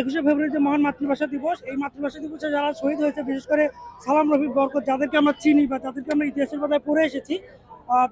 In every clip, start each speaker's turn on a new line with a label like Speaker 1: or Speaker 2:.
Speaker 1: একুশে ফেব্রুয়ারি যে মহান মাতৃভাষা দিবস, এই মাতৃভাষা দিবসে যারা শহীদ হয়েছে, বিশেষ করে সালাম রফি বরকত, যাদেরকে আমরা চিনি বা যাদেরকে আমরা ইতিহাসের পাতায় পড়ে এসেছি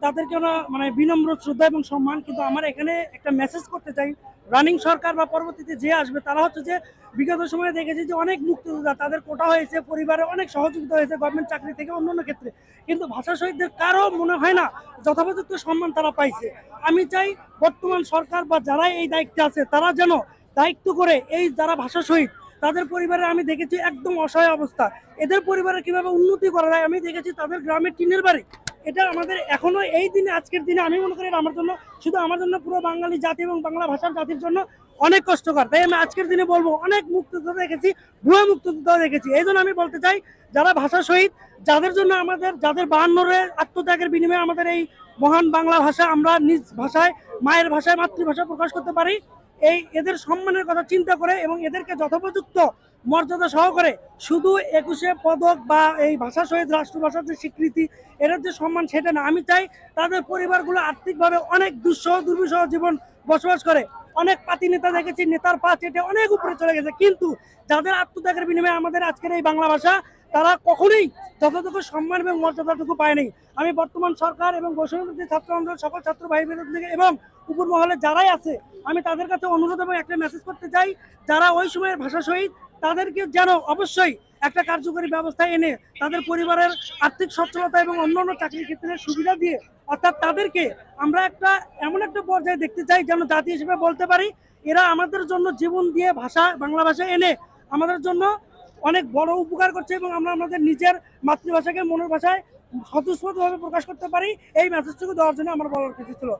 Speaker 1: তাদেরকে আমরা মানে বিনম্র শ্রদ্ধা এবং সম্মান, কিন্তু আমার এখানে একটা মেসেজ করতে চাই। রানিং সরকার বা পরবর্তীতে যে আসবে, তারা হচ্ছে যে বিগত সময়ে দেখেছি যে অনেক মুক্তিযোদ্ধা, তাদের কোটা হয়েছে, পরিবারে অনেক সহযোগিতা হয়েছে গভর্নমেন্ট চাকরি থেকে অন্যান্য ক্ষেত্রে। কিন্তু ভাষা শহীদদের কারও মনে হয় না, যথাযথ সম্মান তারা পাইছে। আমি চাই বর্তমান সরকার বা যারা এই দায়িত্বে আছে, তারা যেন দায়িত্ব করে এই যারা ভাষা শহীদ, তাদের পরিবারে আমি দেখেছি একদম অসহায় অবস্থা। এদের পরিবারে কীভাবে উন্নতি করা যায় আমি দেখেছি তাদের গ্রামের টিনের বাড়ি। এটা আমাদের এখনও এই দিনে, আজকের দিনে আমি মনে করি আমার জন্য, শুধু আমার জন্য পুরো বাঙালি জাতি এবং বাংলা ভাষার জাতির জন্য অনেক কষ্টকর। তাই আমি আজকের দিনে বলব, অনেক মুক্তিযোদ্ধা দেখেছি, ভুয়া মুক্তিযোদ্ধা দেখেছি। এই আমি বলতে চাই, যারা ভাষা শহীদ, যাদের জন্য আমাদের, যাদের বাহান্নরে আত্মত্যাগের বিনিময়ে আমাদের এই মহান বাংলা ভাষা আমরা নিজ ভাষায়, মায়ের ভাষায় মাতৃভাষা প্রকাশ করতে পারি এই এদের সম্মানের কথা চিন্তা করে এবং এদেরকে যথোপযুক্ত মর্যাদা সহকারে শুধু একুশে পদক বা এই ভাষা শহীদ রাষ্ট্রভাষার যে স্বীকৃতি এর যে সম্মান সেটা না। আমি চাই তাদের পরিবারগুলো আর্থিকভাবে অনেক দুঃসহ, দুর্বিষহ জীবন বসবাস করে। অনেক পাতি নেতা দেখেছি, নেতার পা চেটে অনেক উপরে চলে গেছে। কিন্তু যাদের আত্মত্যাগের বিনিময়ে আমাদের আজকের এই বাংলা ভাষা, তারা কখনোই যথাযথ সম্মান এবং মর্যাদাটুকু পায়নি আমি বর্তমান সরকার এবং বৈষম্যবিরোধী ছাত্র আন্দোলন সকল ছাত্র ভাই বোনদের এবং উপর মহলে যারাই আছে আমি তাদের কাছে অনুরোধ এবং একটা মেসেজ করতে চাই, যারা ওই সময়ের ভাষা শহীদ তাদেরকে যেন অবশ্যই একটা কার্যকরী ব্যবস্থা এনে তাদের পরিবারের আর্থিক সচ্ছলতা এবং অন্যান্য চাকরি ক্ষেত্রে সুবিধা দিয়ে, অর্থাৎ তাদেরকে আমরা একটা এমন একটা পর্যায়ে দেখতে চাই যেন জাতি হিসেবে বলতে পারি, এরা আমাদের জন্য জীবন দিয়ে ভাষা, বাংলা ভাষা এনে আমাদের জন্য অনেক বড় উপকার করছে এবং আমরা আমাদের নিজের মাতৃভাষাকে মনের ভাষায় স্বতঃস্ফূর্তভাবে প্রকাশ করতে পারি। এই মেসেজটুকু দেওয়ার জন্য আমার বলার কিছু ছিল।